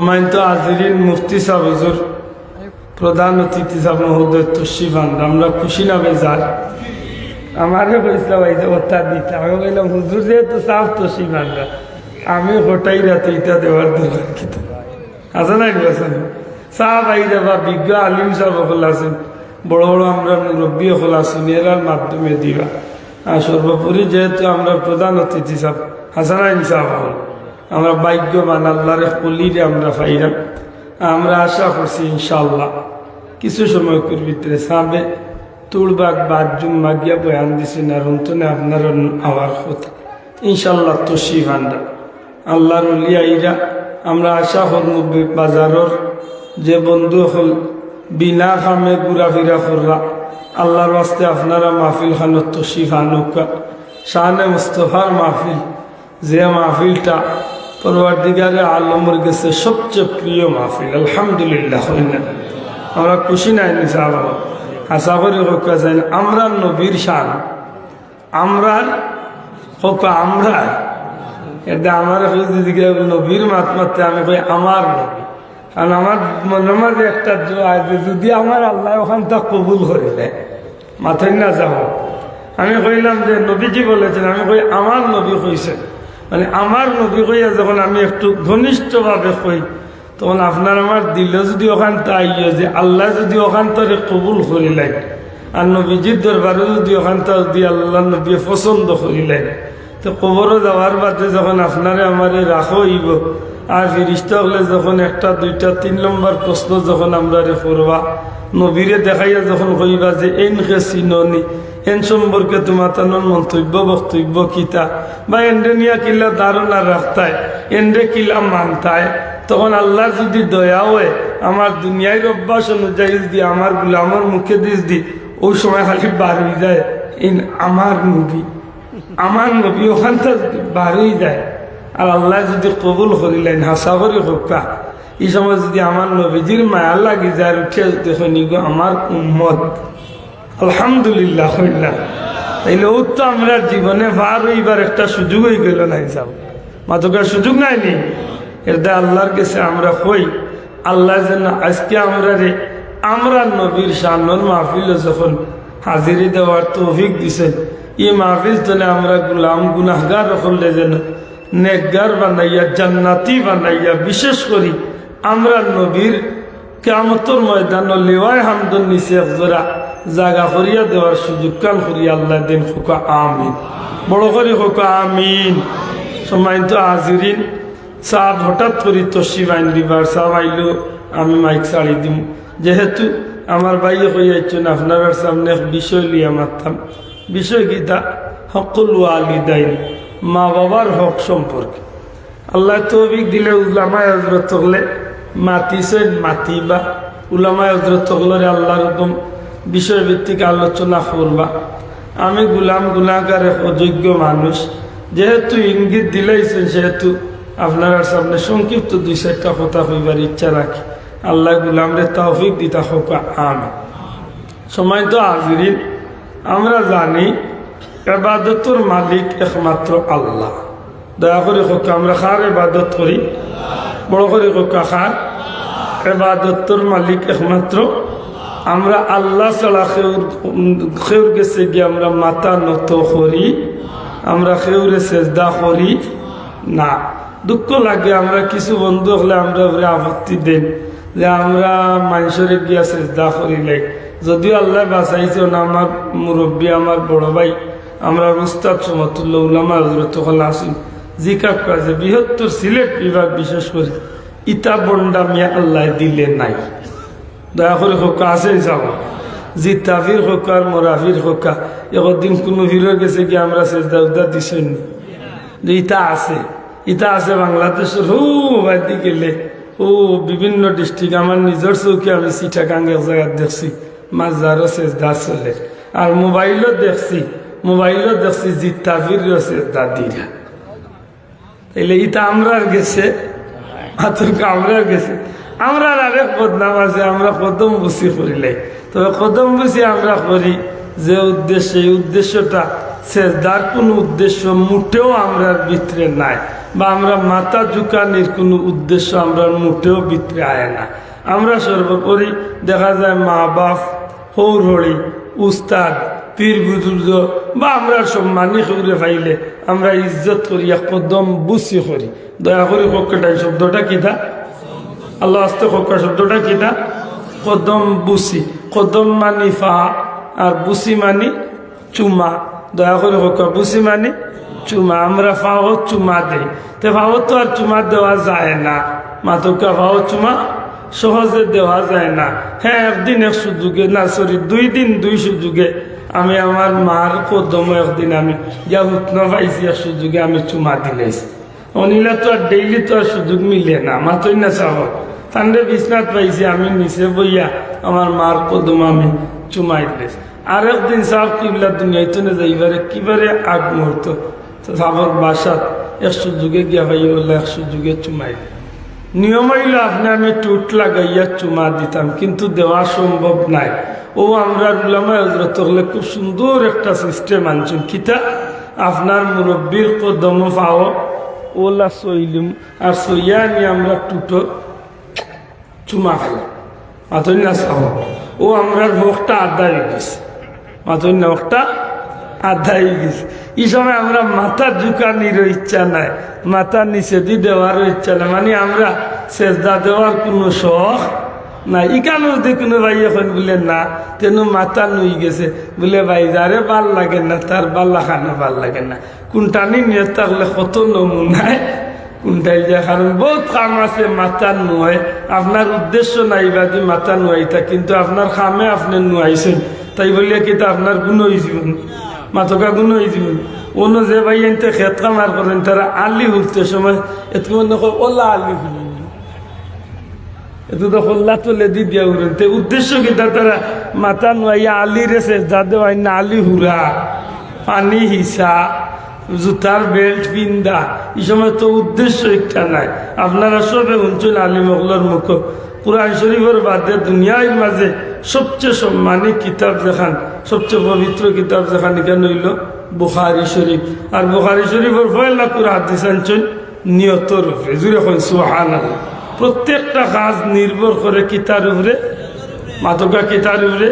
সম্মানিত আজিরিন মুফতি সাহ হুজুর, প্রধান অতিথি সাহ মহোদয় তশিফান আমরা খুশি নামে যাই আমারে কইছিলাম এই যে ওটা দিতে। আমি বললাম হুজুর যেহেতু সাফ তশিফানরা আমি হোটাই রাতে এটা দেওয়ার দরকার কিন্তু আছে না বলছেন সাহ বাইরে বা বিজ্ঞ আলিম সাহেব হল আছেন। বড় বড় আমরা মুরব্বী হল আছেন, এরার মাধ্যমে দিবা। আর সর্বোপরি যেহেতু আমরা প্রধান অতিথি সাহ হাসান আইন সাহেব হল আমরা ভাগ্যবান, আল্লাহর কলিরে আমরা পাইলাম। আমরা আশা করছি ইনশাল্লাহ কিছু সময় ভিতরে সাবে তুলবাগ বাজুম মাগিয়া বয়ান দিছেন না অন্তনে আপনার আওয়ার কথা। ইনশাল্লাহ তসি ভান্ডা আল্লাহর উলিয়াইরা আমরা আশা করব বাজারর যে বন্ধু হল, বিনা খামে ঘুরাফিরা কররা। আল্লাহর বাস্তে আপনারা মাহফিল খানত তসিফ আনুকা। শাহানে মুস্তফার মাহফিল, যে মাহফিলটা পরবর্তীকারে আলমর গেছে সবচেয়ে প্রিয় মাহফিল, আলহামদুলিল্লাহ আমরা খুশি নাই নিসাব আশা করি হোকা যাই আমরা নবীর শান, আমরার হোকা আমরা এটা আমার নবীর মাত মারতে আমি কই, আমার নবী। কারণ আমার মনে মাঝে একটা যে যদি আমার আল্লাহ ওখান তা কবুল করে দেয়, মাথায় না যাব। আমি কইলাম যে নবীজি বলেছেন, আমি কই, আমার নবী কইছেন মানে আমার নবী কইয়া যখন আমি একটু ঘনিষ্ঠভাবে কই তখন আপনার আমার দিল যদি ওখান তাইয় যে আল্লাহ যদি ওখান কবুল করিলেন আর নবীজির দরবারে যদি ওখান যদি আল্লাহ নবী পছন্দ করিলেন তো কবরও যাওয়ার বাদে যখন আপনারে আমারে রাখো হইব, আর ফিরিস্ত হলে যখন একটা, দুইটা, তিন নম্বর প্রশ্ন যখন আমরা রে করবা, নবীরে দেখাইয়া যখন কইবা যে এনকে চিননি এন সম্পর্কে তোমার তানোর মন্তব্য, বক্তব্য কিতা? বা এন্ডে নিয়া কিলা ধারণা রাখতায়, এন্ডে কিলা মানতায়, তখন আল্লাহ যদি দয়া হয়, আমার দুনিয়ার অভ্যাস অনুযায়ী যদি আমার গুলামর মুখে দিস দি ওই সময় খালি হয়ে যায়। ইন আমার নবী আমার নবী ওখান থেকে হয়ে যায়। আর আল্লাহ যদি কবুল করিলেন, হাসা করি হোকা এই সময় যদি আমার নবীজির মায়া লাগি যায় উঠে দেখুন আমার উম্মত। আলহামদুলিল্লাহ হইলা তাইলে ও তো আমরা জীবনে ভার হইবার একটা সুযোগ হয়ে গেল না হিসাব মাতকার সুযোগ নাই নি? এটা আল্লাহর কাছে আমরা কই, আল্লাহ যেন আজকে আমরা রে, আমরা নবীর সামন মাহফিল যখন হাজিরি দেওয়ার তৌফিক দিছেন এই মাহফিল তলে আমরা গুলাম গুনাহগার করলে যেন নেকগার বানাইয়া, জান্নাতি বানাইয়া, বিশেষ করি আমরা নবীর কেমতর ময়দান লেওয়ায় হামদন নিচে একজোড়া জাগা করিয়া দেওয়ার সুযোগ কাল করিয়া আল্লাহ দিন খোকা আমিন। বড় করে খোকা আমিন। সম্মানিত হাজিরিন সাহ হঠাৎ করি তসিব আইন দিবার সাহ আইলো, আমি মাইক ছাড়ি দিম। যেহেতু আমার ভাইয়ে হইয়াছেন আপনার সামনে বিষয় লিয়া মারতাম। বিষয় গীতা হকুল আলিদাইন মা বাবার হক সম্পর্কে। আল্লাহ তৌফিক দিলে উলামায় হজরত হলে মাতিছেন মাতি বা উলামায় হজরত হলরে আল্লাহর বিষয়ভিত্তিক আলোচনা করবা আমি গুলাম গুলাগারে অযোগ্য মানুষ। যেহেতু ইঙ্গিত দিলাইছেন, সেহেতু আপনার সামনে সংক্ষিপ্ত দুই চারটা কথা হইবার ইচ্ছা রাখি। আল্লাহ গুলামরে তৌফিক দিতা হোক আমি সময় তো হাজিরিন, আমরা জানি এবাদতর মালিক একমাত্র আল্লাহ। দয়া করে হোক আমরা খার এবাদত করি। বড় করে হোক খার। এবাদতর মালিক একমাত্র আমরা আল্লাহ ছাড়া খেউর খেউর গেছে গিয়ে আমরা মাথা নত করি, আমরা খেউরে চেষ্টা করি। না, দুঃখ লাগে, আমরা কিছু বন্ধু হলে আমরা ওরে আপত্তি দেন যে আমরা মানুষের গিয়া চেষ্টা করিলে যদিও আল্লাহ বাঁচাইছে না, আমার মুরব্বী, আমার বড় ভাই, আমরা উস্তাদ সমতুল্লাহ উলামা হজরত হল আসুন জিকা কাজে বৃহত্তর সিলেট বিভাগ বিশেষ করে ইতা বন্ডা মিয়া আল্লাহ দিলে নাই। দয়া করে হোকা আছে যাব জি তাফির হোকা আর মোরাফির হোকা একদিন কোনো ভিড় গেছে কি আমরা চেষ্টা উদা দিছেন যে ইটা আছে ইটা আছে বাংলাদেশের হু বাদি গেলে। ও বিভিন্ন ডিস্ট্রিক্ট আমার নিজের চৌকি আমি চিটাগাঙ্গে জায়গা দেখছি। যারও চেষ্টা চলে। আর মোবাইলও দেখছি মোবাইলও দেখছি জি তাফির চেষ্টা দিরা। তাইলে ইটা আমরার গেছে আতঙ্ক আমরার গেছে। আমরা আরেক আছে আমরা কদম বুসি করিলে তবে কদম বুসি আমরা করি যে উদ্দেশ্য, এই উদ্দেশ্যটা সেজদার কোনো উদ্দেশ্য মোটেও আমরা ভিতরে নাই বা আমরা মাথা ঝুঁকানির কোনো উদ্দেশ্য আমরা মোটেও ভিতরে আয় না। আমরা সর্বোপরি দেখা যায় মা বাপ, হৌরহরি, উস্তাদ, পীর বুজুর্গ বা আমরা সম্মানী করে পাইলে আমরা ইজ্জত করিয়া কদম বুসি করি। দয়া করি কক্ষটাই শব্দটা কিতা আল্লাহ আস্তে কক্কা শব্দটা কিতা কদম বুসি। কদম মানি ফা আর বুসি মানি চুমা। দয়া করে কক্কা বুসি মানি চুমা। আমরা ফাও চুমা দেই। তো ফাও তো আর চুমা দেওয়া যায় না। মাতকা ফাও চুমা সহজে দেওয়া যায় না। হ্যাঁ একদিন এক সুযোগে, না সরি দুই দিন দুই সুযোগে আমি আমার মার কদম একদিন আমি যা উত্ন পাইছি, এক সুযোগে আমি চুমা দিলেছি। অনিলা তো আর ডেইলি তো আর সুযোগ মিলে না। মাতই না চাব তান্ডে বিছনাথ পাইছি, আমি নিচে বইয়া আমার মার কদম আমি চুমাই আর একদিন সাহ কিবলা দুনিয়াইতে না যাইবারে, কিবারে আগ মুহূর্ত। তো সাবর বাসাত এক সুযোগে গিয়া ভাই বলে এক সুযোগে চুমাই নিয়ম হইল, আপনি আমি টুট লাগাইয়া চুমা দিতাম, কিন্তু দেওয়া সম্ভব নাই। ও আমরা উলামা হজরত হলে খুব সুন্দর একটা সিস্টেম আনছেন, কিতা? আপনার মুরব্বীর কদম পাও। ওলা সইলিম, আর সইয়া নিয়ে আমরা টুটো চুমা ও গেছে। এই সময় আমরা মাথা ইচ্ছা নাই। মাথা ইচ্ছা নাই। মানে আমরা সেজদা দেওয়ার কোনো শখ না ইকানো যদি কোনো ভাই এখন বলে, না, তেন মাথা নুই গেছে। বলে, ভাই, যারে ভালো লাগে না, তার বাল্লা খানো ভালো লাগে না। কোনটানি নিয়ে থাকলে কত নমুনায় কোনটাই যায় কারণ বহুত কাম আছে, মাথা নুয়ায় আপনার উদ্দেশ্য নাই বা বাদি মাথা নুয়াইতা, কিন্তু আপনার খামে আপনি নুয়াইছেন। তাই বলিয়া কিন্তু আপনার গুণ হয়েছিল মাথকা গুণ হয়েছিল অন্য যে ভাই এনতে খেত কামার করেন, তারা আলি উঠতে সময় এত মনে কর ওলা আলি হুলি। এত তো হল্লা তুলে দি দিয়া উড়েন তে উদ্দেশ্য কিতা তারা মাথা নুয়াইয়া আলি রেছে যা দেওয়াই না আলি হুরা পানি হিসা, জুতার বেল্ট পিন্দা এই সময় তো উদ্দেশ্য একটা নাই। আপনারা সবে শুনছেন আলী মগলার মুখ। কোরআন শরীফের বাদে দুনিয়ার মাঝে সবচেয়ে সম্মানী কিতাব দেখান সবচেয়ে পবিত্র কিতাব দেখান এখানে হইল বুখারি শরীফ। আর বুখারি শরীফের পয়লা করে হাদিস আনছেন নিয়তর উপরে জুড়ে এখন সুহান প্রত্যেকটা কাজ নির্ভর করে কিতার উপরে মাতকা কিতার উপরে